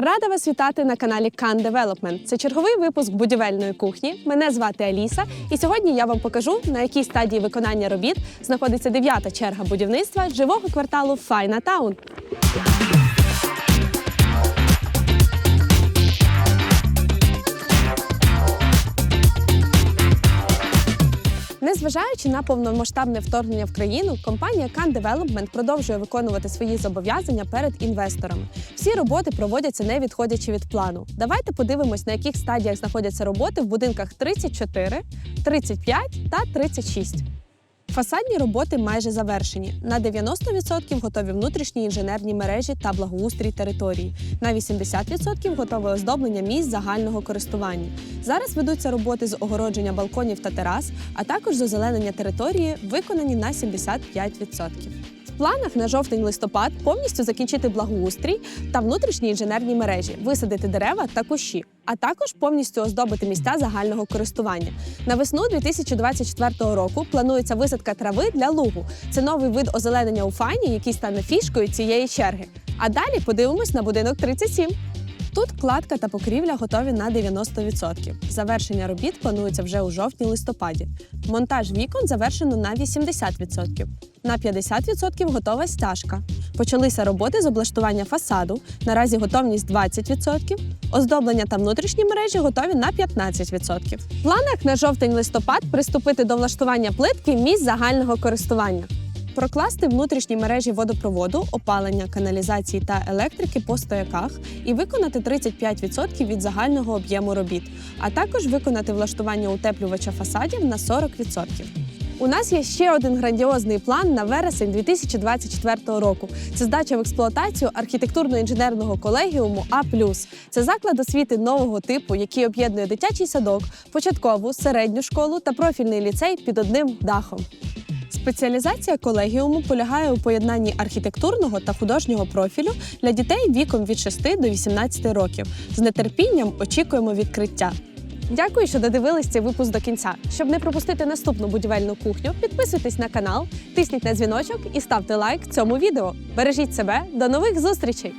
Рада вас вітати на каналі Can Development. Це черговий випуск будівельної кухні. Мене звати Аліса, і сьогодні я вам покажу, на якій стадії виконання робіт знаходиться дев'ята черга будівництва живого кварталу Файна Таун. Незважаючи на повномасштабне вторгнення в країну, компанія Can Development продовжує виконувати свої зобов'язання перед інвесторами. Всі роботи проводяться не відходячи від плану. Давайте подивимось, на яких стадіях знаходяться роботи в будинках 34, 35 та 36. Фасадні роботи майже завершені. На 90% готові внутрішні інженерні мережі та благоустрій території. На 80% готове оздоблення місць загального користування. Зараз ведуться роботи з огородження балконів та терас, а також з озеленення території, виконані на 75%. Планах на жовтень-листопад повністю закінчити благоустрій та внутрішні інженерні мережі, висадити дерева та кущі, а також повністю оздобити місця загального користування. На весну 2024 року планується висадка трави для лугу. Це новий вид озеленення у фані, який стане фішкою цієї черги. А далі подивимось на будинок 37. Тут кладка та покрівля готові на 90%. Завершення робіт планується вже у жовтні-листопаді. Монтаж вікон завершено на 80%. На 50% готова стяжка. Почалися роботи з облаштування фасаду. Наразі готовність 20%. Оздоблення та внутрішні мережі готові на 15%. В планах на жовтень-листопад приступити до влаштування плитки місць загального користування. Прокласти внутрішні мережі водопроводу, опалення, каналізації та електрики по стояках і виконати 35% від загального об'єму робіт, а також виконати влаштування утеплювача фасадів на 40%. У нас є ще один грандіозний план на вересень 2024 року. Це здача в експлуатацію архітектурно-інженерного колегіуму А. Це заклад освіти нового типу, який об'єднує дитячий садок, початкову, середню школу та профільний ліцей під одним дахом. Спеціалізація колегіуму полягає у поєднанні архітектурного та художнього профілю для дітей віком від 6 до 18 років. З нетерпінням очікуємо відкриття. Дякую, що додивились цей випуск до кінця. Щоб не пропустити наступну будівельну кухню, підписуйтесь на канал, тисніть на дзвіночок і ставте лайк цьому відео. Бережіть себе, до нових зустрічей!